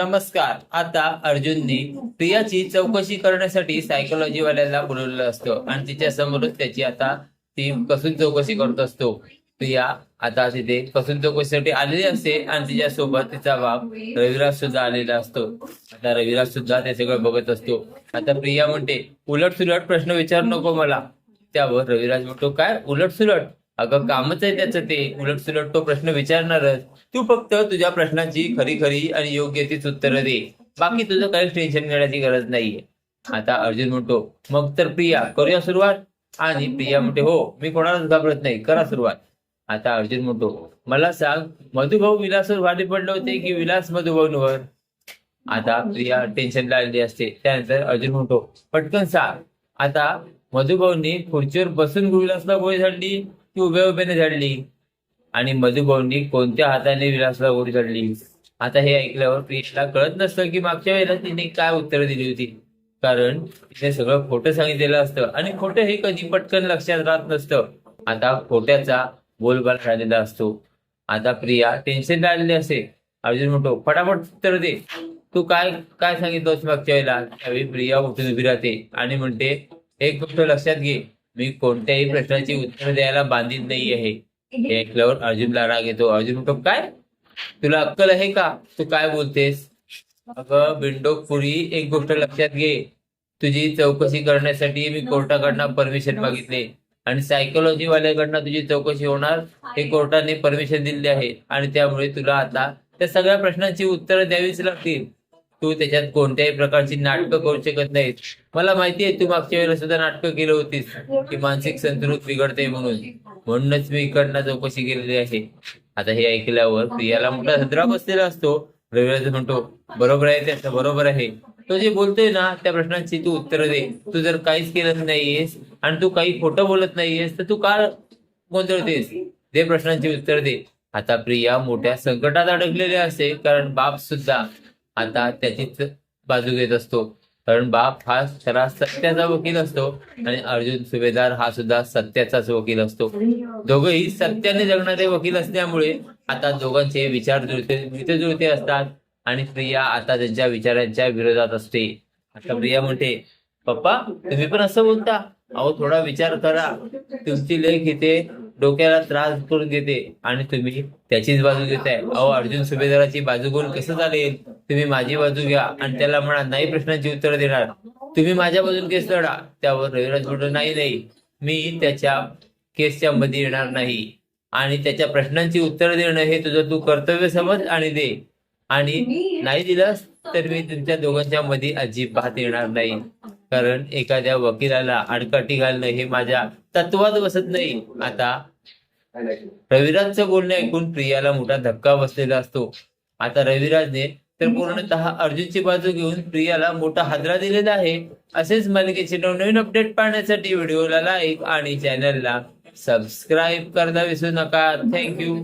नमस्कार. आता अर्जुनने प्रियाची चौकशी करण्यासाठी सायकोलॉजी वाल्याला बोलवलेलं असतं. आणि तिच्या समोरच त्याची आता ती कसून चौकशी करत असतो. प्रिया आता तिथे कसून चौकशीसाठी आलेली असते आणि तिच्या सोबत तिचा बाप रविराज सुद्धा आलेला असतो. आता रविराज सुद्धा ते सगळं बघत असतो. आता प्रिया म्हणते उलट सुलट प्रश्न विचारू नको मला. त्यावर रविराज म्हणतो काय? उलट सुलट अगं कामच आहे त्याचं ते. उलट सुलट तो प्रश्न विचारणारच. तू फक्त तुझ्या प्रश्नाची खरी खरी आणि योग्य तीच उत्तरं दे. बाकी तुझं काहीच टेन्शन घेण्याची गरज नाहीये. आता अर्जुन म्हणतो मग तर प्रिया करूया सुरुवात? आणि प्रिया म्हणते हो मी कोणालाच घाबरत नाही. करा सुरुवात. आता अर्जुन म्हणतो मला सांग मधुभाऊ विलासवर भारी पडले होते की विलास मधुभाऊंवर? आता प्रिया टेन्शनला आलेली असते. त्यानंतर अर्जुन म्हणतो पटकन सांग. आता मधुभाऊंनी खुर्चीवर बसून विलासला गोळी झाडली ती उभ्या उभ्याने झाडली आणि मधुभाऊंनी कोणत्या हाताने विलासला गोळी चढली? आता हे ऐकल्यावर प्रियेला कळत नसतं की मागच्या वेळेला तिने काय उत्तर दिली होती. कारण तिने सगळं खोटं सांगितलेलं असतं आणि खोटं हे कधी पटकन लक्षात राहत नसतं. आता खोट्याचा बोलबाल झालेला असतो. आता प्रिया टेन्शन आलेली असते अर्जुन म्हणतो फटाफट उत्तर दे. तू काय काय सांगितलंस मागच्या वेळेला? त्यावेळी प्रिया उठून उभी राहते आणि म्हणते एक गोष्ट लक्षात घे. मी कोणत्याही प्रश्नाची उत्तर द्यायला बांधित नाही आहे हे ऐकल्यावर अर्जुनला राग येतो अर्जुन म्हणतो काय? तुला अक्कल आहे का? तू काय बोलतेस? अगं बिंडोक पुरी एक गोष्ट लक्षात घे. तुझी चौकशी करण्यासाठी मी कोर्टाकडनं परमिशन मागितले आणि सायकोलॉजी वाल्याकडनं तुझी चौकशी होणार. हे कोर्टाने परमिशन दिले आहे आणि त्यामुळे तुला आता त्या सगळ्या प्रश्नांची उत्तरं द्यावीच लागतील. तू त्याच्यात कोणत्याही प्रकारची नाटकं करू शकत नाहीस. मला माहिती आहे तू मागच्या वेळेला सुद्धा नाटकं केलं होतीस की मानसिक संतुलन बिघडते म्हणून. म्हणूनच मी इकडनं चौकशी केलेली आहे. आता हे ऐकल्यावर प्रियाला मोठा हद्रा बसलेला असतो. रविराज म्हणतो बरोबर आहे त्याचं बरोबर आहे. तो जे बोलतोय ना त्या प्रश्नांची तू उत्तर दे. तू जर काहीच केलं नाहीयेस आणि तू काही खोटं बोलत नाहीयेस तर तू का गोंधळतेस? दे प्रश्नांची उत्तर दे. आता प्रिया मोठ्या संकटात अडकलेली असते कारण बाप सुद्धा आता त्याचीच बाजू घेत असतो. कारण बाप हा खरा सत्याचा वकील असतो आणि अर्जुन सुभेदार हा सुद्धा सत्याचाच वकील असतो. दोघंही सत्याने जगणारे वकील असल्यामुळे आता दोघांचे विचार जुळते मिळते जुळते असतात आणि प्रिया आता त्यांच्या विचारांच्या विरोधात असते. आता प्रिया म्हणते पप्पा तुम्ही पण असं बोलता? अहो थोडा विचार करा. तुमची लेख इथे डोक्याला त्रास करून देते आणि तुम्ही त्याचीच बाजू घेताय. अहो अर्जुन सुभेदाराची बाजू करून कसं चालेल? तुम्ही माझी बाजू घ्या आणि त्याला म्हणा नाही प्रश्नांची उत्तर देणार. तुम्ही माझ्या बाजून केस लढा. त्यावर रविराज म्हणतो नाही नाही. मी त्याच्या केसच्या मध्ये येणार नाही. आणि त्याच्या प्रश्नांची उत्तर देणं हे तुझं तू कर्तव्य समज आणि दे. आणि नाही दिलंस तर मी तुमच्या दोघांच्या मध्ये अजिबात येणार नाही. कारण एखाद्या वकिलाला अडकटी घालणं हे माझ्या तत्वात बसत नाही. आता रविराजचं बोलणं ऐकून प्रियाला मोठा धक्का बसलेला असतो. आता रविराजने तर पूर्णतः अर्जुनची बाजू घेऊन प्रियाला मोठा हादरा दिलेला आहे. असेच मालिकेचे नवनवीन अपडेट पाहण्यासाठी व्हिडिओला लाईक आणि चॅनलला सबस्क्राईब करता विसरू नका. थँक्यू